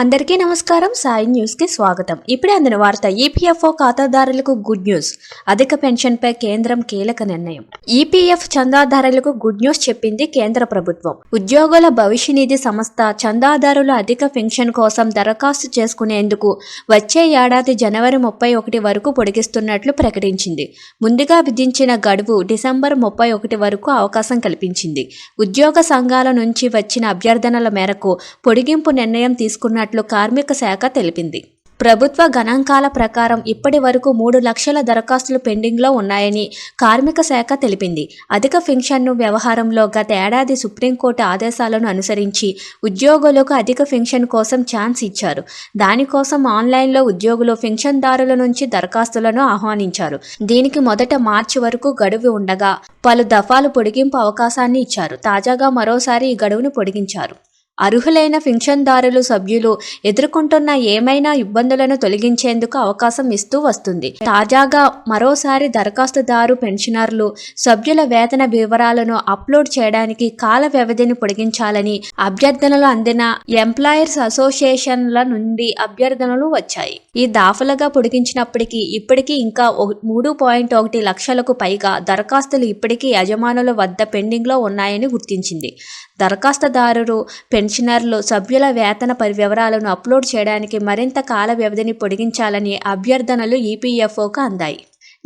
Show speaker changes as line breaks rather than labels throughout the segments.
అందరికీ నమస్కారం. సాయి న్యూస్కి స్వాగతం. ఇప్పుడే అందిన వార్త ఈపీఎఫ్ఓ ఖాతాదారులకు గుడ్ న్యూస్. అధిక పెన్షన్ పై కేంద్రం కీలక నిర్ణయం. ఈపీఎఫ్ చందాదారులకు గుడ్ న్యూస్ చెప్పింది కేంద్ర ప్రభుత్వం. ఉద్యోగుల భవిష్య నిధి సంస్థ చందాదారులు అధిక పెన్షన్ కోసం దరఖాస్తు చేసుకునేందుకు వచ్చే ఏడాది జనవరి ముప్పై ఒకటి వరకు పొడిగిస్తున్నట్లు ప్రకటించింది. ముందుగా విధించిన గడువు డిసెంబర్ ముప్పై ఒకటి వరకు అవకాశం కల్పించింది. ఉద్యోగ సంఘాల నుంచి వచ్చిన అభ్యర్థనల మేరకు పొడిగింపు నిర్ణయం తీసుకున్నట్లు కార్మిక శాఖ తెలిపింది. ప్రభుత్వ గణాంకాల ప్రకారం ఇప్పటి వరకు మూడు లక్షల దరఖాస్తులు పెండింగ్లో ఉన్నాయని కార్మిక శాఖ తెలిపింది. అధిక పెన్షన్ను వ్యవహారంలో గత ఏడాది సుప్రీంకోర్టు ఆదేశాలను అనుసరించి ఉద్యోగులకు అధిక పెన్షన్ కోసం ఛాన్స్ ఇచ్చారు. దానికోసం ఆన్లైన్లో ఉద్యోగులు పెన్షన్దారుల నుంచి దరఖాస్తులను ఆహ్వానించారు. దీనికి మొదట మార్చి వరకు గడువు ఉండగా పలు దఫాలు పొడిగింపు అవకాశాన్ని ఇచ్చారు. తాజాగా మరోసారి ఈ గడువును పొడిగించారు. అర్హులైన పింఛన్దారులు సభ్యులు ఎదుర్కొంటున్న ఏమైనా ఇబ్బందులను తొలగించేందుకు అవకాశం ఇస్తూ వస్తుంది. తాజాగా మరోసారి దరఖాస్తుదారు పెన్షనర్లు సభ్యుల వేతన వివరాలను అప్లోడ్ చేయడానికి కాల వ్యవధిని పొడిగించాలని అభ్యర్థనలు అందిన ఎంప్లాయర్స్ అసోసియేషన్ల నుండి అభ్యర్థనలు వచ్చాయి. ఈ దాఫలుగా పొడిగించినప్పటికీ ఇప్పటికీ ఇంకా ఒక- మూడు పాయింట్ ఒకటి లక్షలకు పైగా దరఖాస్తులు ఇప్పటికీ యజమానుల వద్ద పెండింగ్లో ఉన్నాయని గుర్తించింది. దరఖాస్తుదారులు పెన్షనర్లు సభ్యుల వేతన వివరాలను అప్లోడ్ చేయడానికి మరింత కాల వ్యవధిని పొడిగించాలని అభ్యర్థనలు ఈపీఎఫ్ఓకు అందాయి.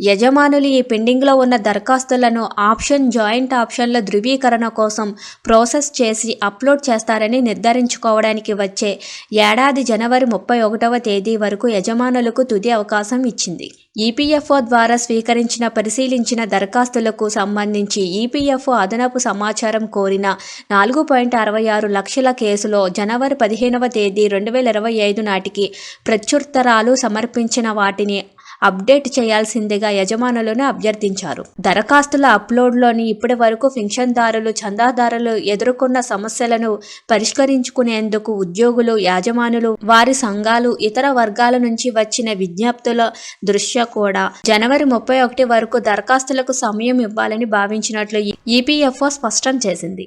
యజమానులు ఈ పెండింగ్లో ఉన్న దరఖాస్తులను ఆప్షన్ జాయింట్ ఆప్షన్ల ధృవీకరణ కోసం ప్రాసెస్ చేసి అప్లోడ్ చేస్తారని నిర్ధారించుకోవడానికి వచ్చే ఏడాది జనవరి ముప్పై ఒకటవ తేదీ వరకు యజమానులకు తుది అవకాశం ఇచ్చింది. ఈపీఎఫ్ఓ ద్వారా స్వీకరించిన పరిశీలించిన దరఖాస్తులకు సంబంధించి ఈపీఎఫ్ఓ అదనపు సమాచారం కోరిన నాలుగు పాయింట్ అరవై ఆరు లక్షల కేసులో జనవరి పదిహేనవ తేదీ రెండు వేల ఇరవై ఐదు నాటికి ప్రత్యుత్తరాలు సమర్పించిన వాటిని అప్డేట్ చేయాల్సిందిగా యజమానులను అభ్యర్థించారు. దరఖాస్తుల అప్లోడ్లోని ఇప్పటి వరకు పింఛన్దారులు చందాదారులు ఎదుర్కొన్న సమస్యలను పరిష్కరించుకునేందుకు ఉద్యోగులు యాజమానులు వారి సంఘాలు ఇతర వర్గాల నుంచి వచ్చిన విజ్ఞప్తుల దృష్ట్యా కూడా జనవరి ముప్పై ఒకటి వరకు దరఖాస్తులకు సమయం ఇవ్వాలని భావించినట్లు ఈపీఎఫ్ఓ స్పష్టం చేసింది.